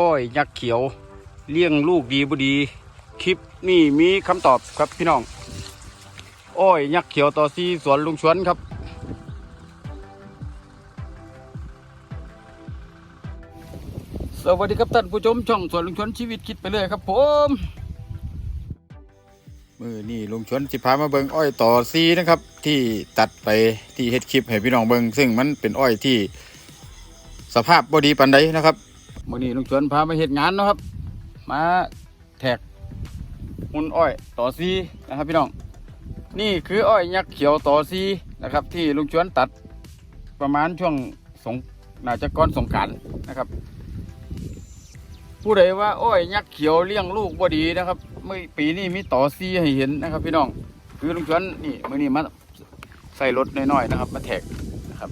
อ้อยยักษ์เขียว เลี้ยงลูกดีบดี คลิปนี่มีคำตอบครับพี่น้อง อ้อยยักษ์เขียวต่อซีสวนลุงชวนครับสวัสดีครับท่านผู้ชมช่องสวนลุงชวนชีวิตคิดไปเลยครับ ผมมือนี่ลุงชวนสิพามาเบิงอ้อยต่อซีนะครับ ที่ตัดไปที่เฮ็ดคลิปให้พี่น้องเบิงซึ่งมันเป็นอ้อยที่สภาพบดีปันใดนะครับ มือนี้ลุงชวนพามาเฮ็ดงานเนาะครับ มาแท็กหุ่นอ้อยต่อซีนะครับพี่น้อง นี่คืออ้อยยักษ์เขียวต่อซีนะครับ ที่ลุงชวนตัดประมาณช่วงสงน่าจะก้อนสงการนะครับ ผู้ใดว่าอ้อยยักษ์เขียวเลี้ยงลูกบ่ดีนะครับเมื่อปีนี้มีต่อซีให้เห็นนะครับ พี่น้อง คือลุงชวนนี่มื่อนี้มาใส่รถน้อยๆนะครับ มาแท็กนะครับ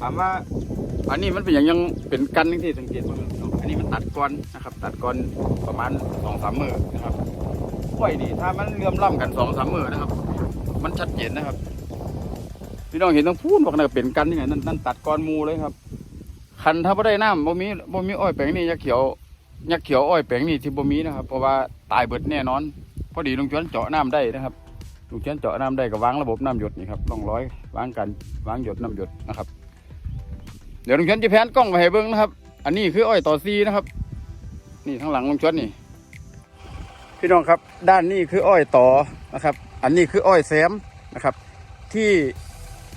ถามว่า อันนี้มันเป็นอย่างยังเป็นกันที่สังเกตว่าอันนี้มันตัดก้อนนะครับ ตัดก้อนประมาณสองสามมือนะครับกล้วยนี่ถ้ามันเลื่อมล่ำกันสองสามมือนะครับ มันชัดเจนนะครับพี่น้องเห็นต้องพูดบอกนะเป็นกันยังไงนั่นนั่นตัดก้อนมูเลยครับ คันถ้าบ่ได้น้ำบ่มีบ่มีอ้อยแปลงนี่ยักษ์เขียวยักษ์เขียวอ้อยแปลงนี่ที่บ่มีนะครับเพราะว่าตายเบิดแน่นอน พอดีลุงชวนเจาะน้ำได้นะครับลุงชวนเจาะน้ำได้ก็วางระบบน้ำหยดนี่ครับร่องร้อยวางกันวางหยดน้ำหยดนะครับ เดี๋ยวลุงชวนจะแพนกล้องมาให้เบิ้งนะครับ อันนี้คืออ้อยต่อซีนะครับ นี่ข้างหลังลุงชวนนี่ พี่น้องครับ ด้านนี้คืออ้อยต่อนะครับ อันนี้คืออ้อยแซมนะครับ ที่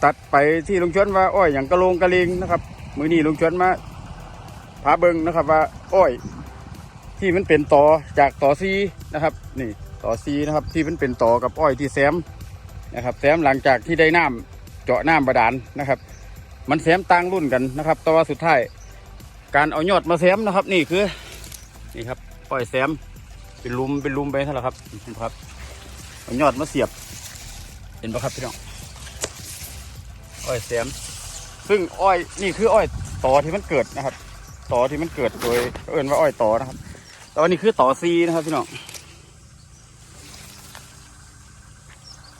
ตัดไปที่ลุงชวนว่าอ้อยอย่างกระโลงกระเลงนะครับ มือนี้ลุงชวนมาพาเบิ้งนะครับว่าอ้อย ที่มันเป็นต่อจากต่อซีนะครับ นี่ต่อซีนะครับ ที่มันเป็นต่อกับอ้อยที่แซมนะครับ แซมหลังจากที่ได้น้ำเจาะน้ำบาดาลนะครับ มันแซมต่างรุ่นกันนะครับแต่ว่าสุดท้ายการเอายอดมาแซมนะครับ นี่คือนี่ครับอ้อยแซมเป็นลุมเป็นลุมไปเท่าไหร่ครับเห็นปะครับเอายอดมาเสียบ เห็นปะครับพี่น้องอ้อยแซมซึ่งอ้อยนี่คืออ้อยต่อที่มันเกิดนะครับต่อที่มันเกิดโดยเอิ้นว่าอ้อยต่อนะครับแต่ว่านี่คือต่อซีนะครับพี่น้อง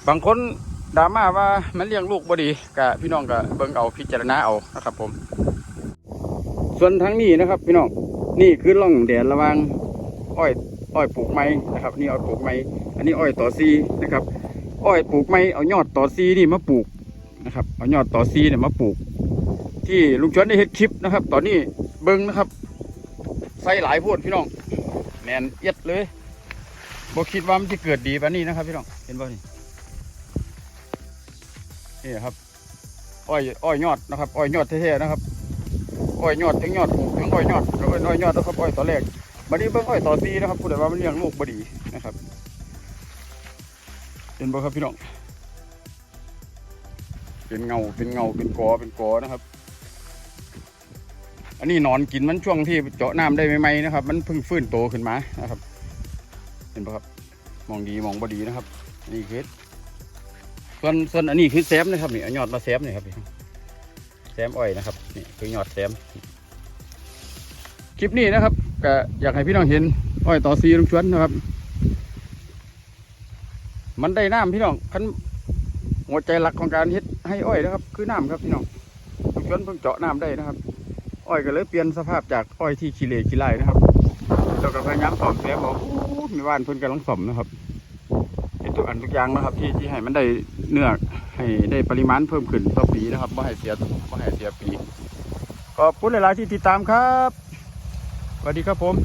บางคน ดราม่าว่ามันเลี้ยงลูกบ่ดีกะพี่น้องกะเบิ่งเอาพิจารณาเอานะครับ ผม ส่วนทั้งนี้นะครับ พี่น้องนี่คือร่องแดนระว่างอ้อยอ้อยปลูกไม้นะครับ นี่อ้อยปลูกไม้อันนี้อ้อยต่อซีนะครับ อ้อยปลูกไม้เอายอดต่อซีนี่มาปลูกนะครับเอายอดต่อซีเนี่ยมาปลูก ที่ลุงชวนได้เห็ดคลิปนะครับ ตอนนี้เบิ้งนะครับใส่หลายโพวดพี่น้องแนนเอียดเลยบ่คิดว่ามันจะเกิดดีแบบนี้นะครับ พี่น้องเห็นบ่นี่ นี่ครับ อ้อยอ้อยยอดนะครับ อ้อยยอดแท้ๆนะครับ อ้อยยอดทั้งยอดปลูกทั้งอ้อยยอดแล้วอ้อยยอดนะครับ อ้อยต่อแรกบัดนี้เบิ้งอ้อยต่อซีนะครับผู้ใดว่ามันเลี้ยงลูกบดีนะครับ เห็นบ่ครับพี่น้อง เป็นเงา เป็นเงา เป็นกอ เป็นกอนะครับ อันนี้นอนกินมันช่วงที่เจาะน้ำได้ใหม่ๆนะครับ มันเพิ่งฟื้นโตขึ้นมานะครับ เห็นปะครับ มองดีมองบดีนะครับ นี่คือ ส่วนส่วนอันนี้คือแซมนะครับนี่ยอดมาแซมนี่ครับแซมอ้อยนะครับนี่คือยอดแซมคลิปนี้นะครับก็อยากให้พี่น้องเห็นอ้อยต่อซีลุงชวนนะครับ มันได้น้ำพี่น้องคันหัวใจหลักของการเฮ็ดให้อ้อยนะครับ คือน้ำครับพี่น้องทุกชนเพิ่งเจาะน้ำได้นะครับ อ้อยก็เลยเปลี่ยนสภาพจากอ้อยที่ขี้เหร่ขี้ไร่นะครับเราก็พยายามสอมแซมบอกมีว่านเพิ่นกำลังสอมนะครับ ทุกอันทุกอย่างนะครับ ที่ที่ให้มันได้เนื้อให้ได้ปริมาณเพิ่มขึ้นต่อปีนะครับไม่ให้เสียไม่ให้เสียปีขอบคุณหลายๆที่ติดตามครับสวัสดีครับผม